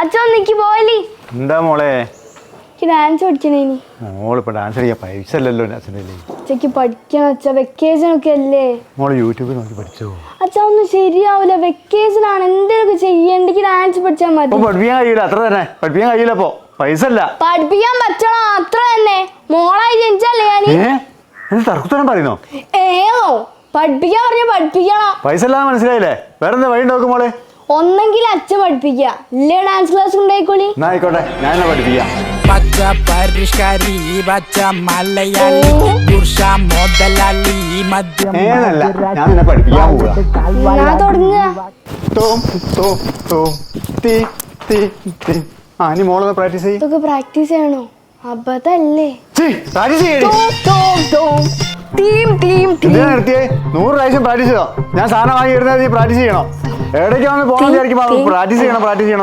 അച്ഛൻ നിക്ക് പോവലി എന്താ മോളെ? എനിക്ക് ഡാൻസ് പഠിക്കണേനി മോളിപ്പോ ഡാൻസ് കളിക്കാൻ പൈസ അല്ലല്ലോ അച്ഛന്റെ അച്ഛക്ക് പഠിക്കണം അച്ഛ. വെക്കേഷൻ ഒക്കെ അല്ലേ? മോൾ യൂട്യൂബിൽ നോക്കി പഠിച്ചോ? അച്ഛ ഒന്നും ശരിയാവൂല. വെക്കേഷൻ ആണ്. എന്തെങ്കിലും ചെയ്യണ്ടെങ്കിൽ ഡാൻസ് പഠിച്ചാൽ മതി പഠിപ്പിക്കാൻ കഴിയില്ല അത്ര തന്നെ. പഠിപ്പിക്കാൻ കഴിയില്ല ഇപ്പൊ. പൈസ അല്ല പഠിപ്പിക്കാൻ പറ്റണോ? അത്ര തന്നെ. മോളായി ജനിച്ചല്ലേ ഞാൻ? തർക്കുത്തരം പറയുന്നോ? ഏതോ പഠിപ്പിക്കാൻ പറഞ്ഞ പഠിപ്പിക്കണം. പൈസ അല്ലാതെ മനസ്സിലായില്ലേ? വേറെന്താ വഴി ഉണ്ടാക്കും മോളെ? ഒന്നെങ്കിൽ അച്ഛൻ പഠിപ്പിക്കുക ഇല്ലേ ഡാൻസ് ക്ലാസ് ഉണ്ടായിക്കോളി? ആയിക്കോട്ടെ ഞാൻ പഠിപ്പിക്കാം. പച്ച പരിഷ്കാരി പച്ച മലയാളി പുരുഷ മുതലാളി മദ്യം ഞാൻ നിന്നെ പഠിപ്പിക്കാൻ പോവാ ഞാൻ തുടങ്ങുക. തോം ടോ തോം തീ തീ തീ ആ ഇനി മോളൊന്ന് പ്രാക്ടീസ് ചെയ്യ്. ഇതൊക്കെ പ്രാക്ടീസ് ചെയ്യണോ? അബദ്ധല്ലേ? പ്രാക്ടീസ് ചെയ്യടി ടീം ടീം ടീം. എന്തിനാ നിർത്തിയേ? നൂറ് പ്രാവശ്യം പ്രാക്ടീസ് ചെയ്തോ? ഞാൻ സാധനം വാങ്ങി ഇടുന്നത് നീ പ്രാക്ടീസ് ചെയ്യണോ? എവിടേക്ക് വന്ന് പോകണം വിചാരിക്കുമ്പോൾ പ്രാക്ടീസ് ചെയ്യണം പ്രാക്ടീസ് ചെയ്യണം.